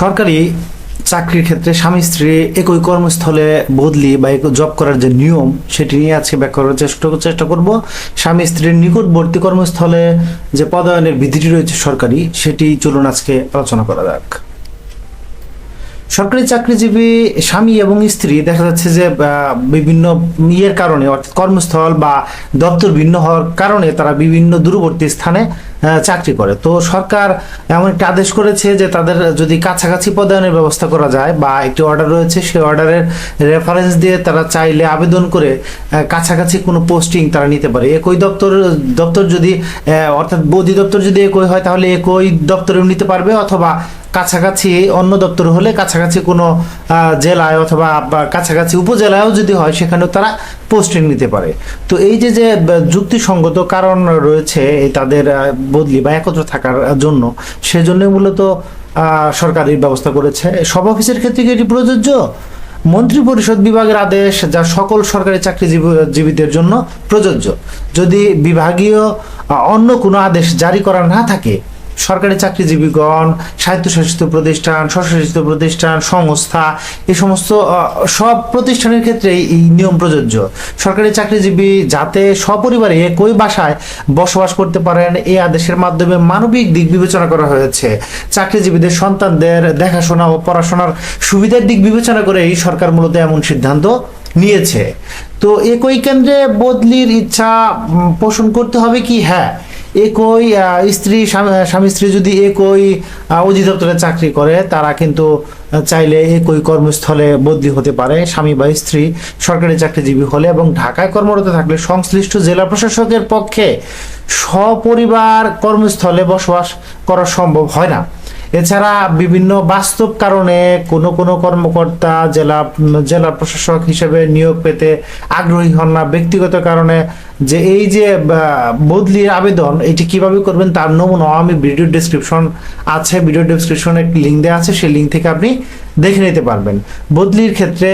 সরকারি চাকরির ক্ষেত্রে স্বামী স্ত্রী একই কর্মস্থলে বদলি বা জব করার যে নিয়ম, সেটি নিয়ে আজকে ব্যাখ্যা করার চেষ্টা চেষ্টা করব। স্বামী স্ত্রীর নিকটবর্তী কর্মস্থলে যে পদায়নের বিধিটি রয়েছে সরকারি, সেটি চলুন আজকে আলোচনা করা যাক। সরকারি চাকরিজীবী স্বামী এবং স্ত্রী, দেখা যাচ্ছে যে বিভিন্ন ইয়ের কারণে, অর্থাৎ কর্মস্থল বা দপ্তর ভিন্ন হওয়ার কারণে তারা বিভিন্ন দূরবর্তী স্থানে চাকরি করে। তো সরকার এমন একটা আদেশ করেছে যে, তাদের যদি কাছাকাছি পদায়নের ব্যবস্থা করা যায় বা একটি অর্ডার রয়েছে, সেই অর্ডারের রেফারেন্স দিয়ে তারা চাইলে আবেদন করে কাছাকাছি কোনো পোস্টিং তারা নিতে পারে। একই দপ্তর দপ্তর যদি অর্থাৎ বৌদি দপ্তর যদি একই হয়, তাহলে একই দপ্তরেও নিতে পারবে অথবা কাছাকাছি অন্য দপ্তর হলে কাছাকাছি কোনো জেলায় অথবা কাছাকাছি উপজেলায়ও যদি হয়, সেখানেও তারা পোস্টিং নিতে পারে। তো এই যে যে যুক্তিসঙ্গত কারণ রয়েছে তাদের বদলি বা একত্র থাকার জন্য, সেজন্য মূলত সরকার এই ব্যবস্থা করেছে। সব অফিসের ক্ষেত্রে কি এটি প্রযোজ্য? মন্ত্রী পরিষদ বিভাগের আদেশ যা সকল সরকারি চাকরিজীবীদের জন্য প্রযোজ্য। যদি বিভাগীয় অন্য কোনো আদেশ জারি করা না থাকে সরকারি চাকরিজীবীগণ, স্বায়ত্তশাসিত প্রতিষ্ঠান, স্বশাসিত প্রতিষ্ঠান, সংস্থা এই সমস্ত সব প্রতিষ্ঠানের ক্ষেত্রে এই নিয়ম প্রযোজ্য। সরকারি চাকরিজীবী যাতে সপরিবারে একই বাসায় বসবাস করতে পারেন এই আদেশের মাধ্যমে মানবিক দিক বিবেচনা করা হয়েছে। চাকরিজীবীদের সন্তানদের দেখাশোনা ও পড়াশোনার সুবিধার দিক বিবেচনা করে এই সরকার মূলত এমন সিদ্ধান্ত নিয়েছে। তো একই কেন্দ্রে বদলির ইচ্ছা পোষণ করতে হবে কি? হ্যাঁ একই স্ত্রী, স্বামী- স্ত্রী যদি একই অধিদপ্তরে চাকরি করে, তারা কিন্তু চাইলে একই কর্মস্থলে বদলি হতে পারে, স্বামী বা স্ত্রী, সরকারি চাকরিজীবী হলে এবং ঢাকায় কর্মরত থাকলে সংশ্লিষ্ট জেলা প্রশাসকের পক্ষে সপরিবার কর্মস্থলে বসবাস করা সম্ভব হয় না। এছাড়া বিভিন্ন বাস্তব কারণে কোনো কোনো কর্মকর্তা, জেলা জেলা প্রশাসক হিসেবে নিয়োগ পেতে আগ্রহী হন না। ব্যক্তিগত কারণে যে এই যে বদলির আবেদন, এটি কীভাবে করবেন তার নমুনা আমি ভিডিও ডিসক্রিপশন আছে, ভিডিও ডেসক্রিপশনে একটি লিঙ্ক দেওয়া আছে, সেই লিঙ্ক থেকে আপনি দেখে নিতে পারবেন। বদলির ক্ষেত্রে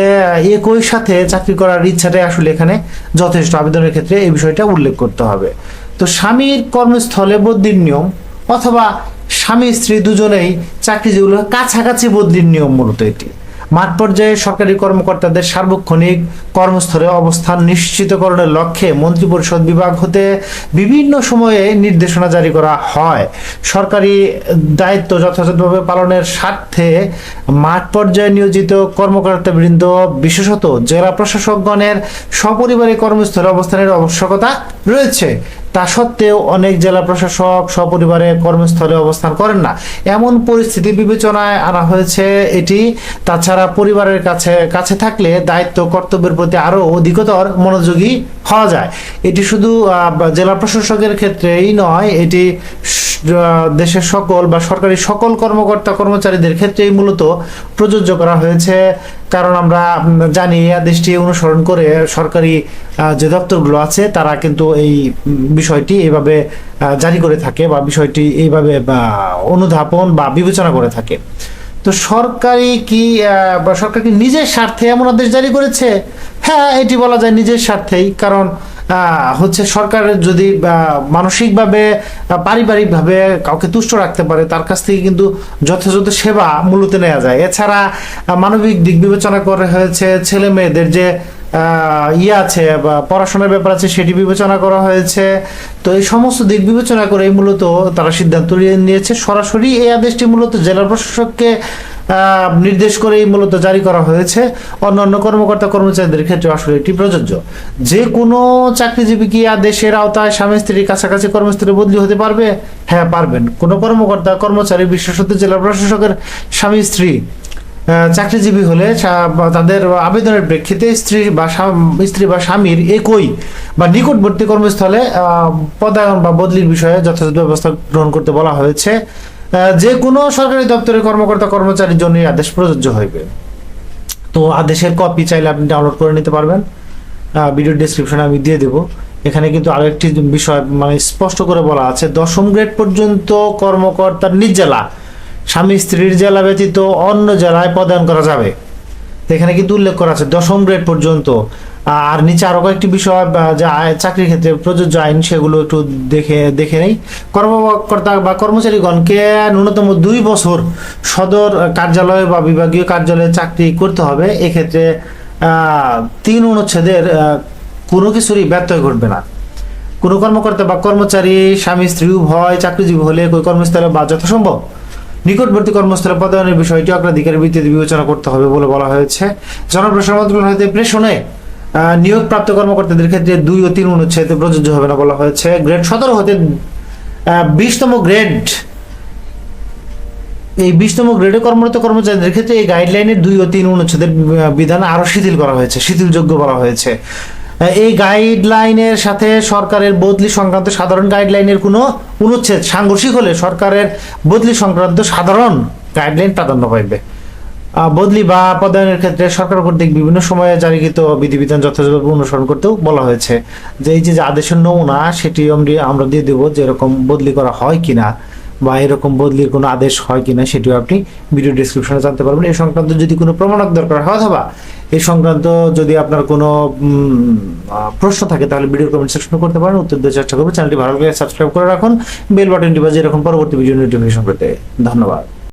একই সাথে চাকরি করার ইচ্ছাটাই আসলে এখানে যথেষ্ট। আবেদনের ক্ষেত্রে এই বিষয়টা উল্লেখ করতে হবে। তো স্বামীর কর্মস্থলে বদলির নিয়ম অথবা স্বামী, স্ত্রী দুজনেই চাকরি যেগুলো কাছাকাছি বদলির নিয়ম মূলত এটি। মাঠ পর্যায়ে সরকারি কর্মকর্তাদের সার্বক্ষণিক কর্মস্থলে অবস্থান নিশ্চিতকরণের লক্ষ্যে মন্ত্রিপরিষদ বিভাগ হতে বিভিন্ন সময়ে নির্দেশনা জারি করা হয়। সরকারি দায়িত্ব যথাযথভাবে পালনের স্বার্থে মাঠ পর্যায়ে নিয়োজিত কর্মকর্তাবৃন্দ, বিশেষত জেলা প্রশাসকগণের সপরিবারে কর্মস্থলে অবস্থানের আবশ্যকতা রয়েছে। তা সত্ত্বেও অনেক জেলা প্রশাসক সপরিবারে কর্মস্থলে অবস্থান করেন না। এমন পরিস্থিতি বিবেচনায় আনা হয়েছে এটি। তাছাড়া পরিবারের কাছে কাছে থাকলে দায়িত্ব কর্তব্যের প্রতি আরও অধিকতর মনোযোগী হওয়া যায়। এটি শুধু জেলা প্রশাসকের ক্ষেত্রেই নয়, এটি দেশের সকল বা সরকারি সকল কর্মকর্তা কর্মচারীদের ক্ষেত্রেই মূলত প্রযোজ্য করা হয়েছে। কারণ আমরা জানি এই আদেশটি অনুসরণ করে সরকারি যে দপ্তরগুলো আছে তারা কিন্তু এই বিষয়টি এইভাবে জারি করে থাকে বা বিষয়টি এইভাবে বা, অনুধাবন বা বিবেচনা করে থাকে। তো সরকারি কি বা সরকার কি নিজের স্বার্থে এমন আদেশ জারি করেছে? হ্যাঁ এটি বলা যায় নিজের স্বার্থেই। কারণ হচ্ছে সরকারের যদি মানসিকভাবে পারিবারিকভাবে কাউকে তুষ্ট রাখতে পারে, তার কাছ থেকে কিন্তু যথাযথ সেবা মূলত নেওয়া যায়। এছাড়া মানবিক দিক বিবেচনা করে হয়েছে ছেলে মেয়েদের যে ইয়ে আছে বা পড়াশোনার ব্যাপার আছে সেটি বিবেচনা করা হয়েছে। তো এই সমস্ত দিক বিবেচনা করে মূলত তারা সিদ্ধান্ত নিয়ে- নিয়েছে। সরাসরি এই আদেশটি মূলত জেলা প্রশাসককে নির্দেশ করেই মূলত জারি করা হয়েছে। অন্যান্য কর্মকর্তা কর্মচারীদের ক্ষেত্রে আসলে এটি প্রযোজ্য। যে কোনো চাকরিজীবী কি আদেশের আওতায় স্বামী স্ত্রীর কাছাকাছি কর্মস্থলে বদলি হতে পারবে? হ্যাঁ পারবেন। কোনো কর্মকর্তা, কর্মচারী বিশেষত জেলা প্রশাসকের স্বামী স্ত্রী চাকরিজীবী হলে তাদের আবেদনের প্রেক্ষিতে স্ত্রী বা স্ত্রী বা স্বামীর একই বা নিকটবর্তী কর্মস্থলে পদায়ন বা বদলির বিষয়ে যথাযথ ব্যবস্থা গ্রহণ করতে বলা হয়েছে। যে কোনো সরকারি দপ্তরের কর্মকর্তা কর্মচারীর জন্য আদেশ প্রযোজ্য হইবে। তো আদেশের কপি চাইলে আপনি ডাউনলোড করে নিতে পারবেন। ভিডিও ডিসক্রিপশনে আমি দিয়ে দেবো। এখানে কিন্তু আরেকটি বিষয় মানে স্পষ্ট করে বলা আছে, দশম গ্রেড পর্যন্ত কর্মকর্তার নিজ জেলা, স্বামী স্ত্রীর জেলা ব্যতীত অন্য জেলায় প্রদান করা যাবে। এখানে কিন্তু উল্লেখ করা আছে, দশম গ্রেড পর্যন্ত আর নিচে আরও কয়েকটি বিষয় যা চাকরির ক্ষেত্রে প্রযোজ্য আইন, সেগুলো একটু দেখে দেখে নেই। কর্মকর্তা বা কর্মচারীগণকে ন্যূনতম দুই বছর সদর কার্যালয় বা বিভাগীয় কার্যালয়ে চাকরি করতে হবে। এক্ষেত্রে তিন অনুচ্ছেদের কোনো কিছুরই ব্যত্যয় ঘটবে না। কোনো কর্মকর্তা বা কর্মচারী, স্বামী, স্ত্রী, উভয় চাকরিজীবী হলে ওই কর্মস্থলে বা যথাসম্ভব নিকটবর্তী কর্মস্থলে পদায়নের বিষয়টি অগ্রাধিকারের ভিত্তিতে বিবেচনা করতে হবে বলে বলা হয়েছে। জনপ্রশাসন মন্ত্রণালয় হতে প্রেষণে নিয়োগপ্রাপ্ত কর্মকর্তাদের ক্ষেত্রে দুই ও তিন অনুচ্ছেদে প্রযোজ্য হবে না বলা হয়েছে। গ্রেড সতেরো হতে বিশতম গ্রেড, এই বিশতম গ্রেডে কর্মরত কর্মচারীদের ক্ষেত্রে এই গাইডলাইনের দুই ও তিন অনুচ্ছেদের বিধান আরও শিথিল করা হয়েছে, শিথিলযোগ্য বলা হয়েছে। এই গাইডলাইনের সাথে সরকারের বদলি সংক্রান্ত সাধারণ গাইডলাইনের কোনো অনুচ্ছেদ, সাংঘর্ষিক হলে সরকারের বদলি সংক্রান্ত সাধারণ গাইডলাইন প্রাধান্য পাইবে। বদলি বা পদায়নের ক্ষেত্রে সরকার কর্তৃক বিভিন্ন সময়ে জারিকৃত বিধিবিধান যথাযথভাবে অনুসরণ করতেও বলা হয়েছে যে এই যে আদেশের নমুনা, সেটি আমরা- দিয়ে দেবো যে এরকম বদলি করা হয় কিনা বা এরকম বদলির কোনো আদেশ হয় কিনা, সেটিও আপনি ভিডিও ডিসক্রিপশনে জানতে পারবেন। এই সংক্রান্ত যদি কোনো প্রমাণক দরকার হয় অথবা এই সংক্রান্ত যদি আপনার কোনো প্রশ্ন থাকে, তাহলে ভিডিও কমেন্ট সেকশনে করতে পারেন। উত্তর দেওয়ার চেষ্টা করব। চ্যানেলটি ভালো লাগলে সাবস্ক্রাইব করে রাখুন। বেল বাটনটি বাজিয়ে রাখুন পরবর্তী ভিডিও নোটিফিকেশন পেতে ধন্যবাদ।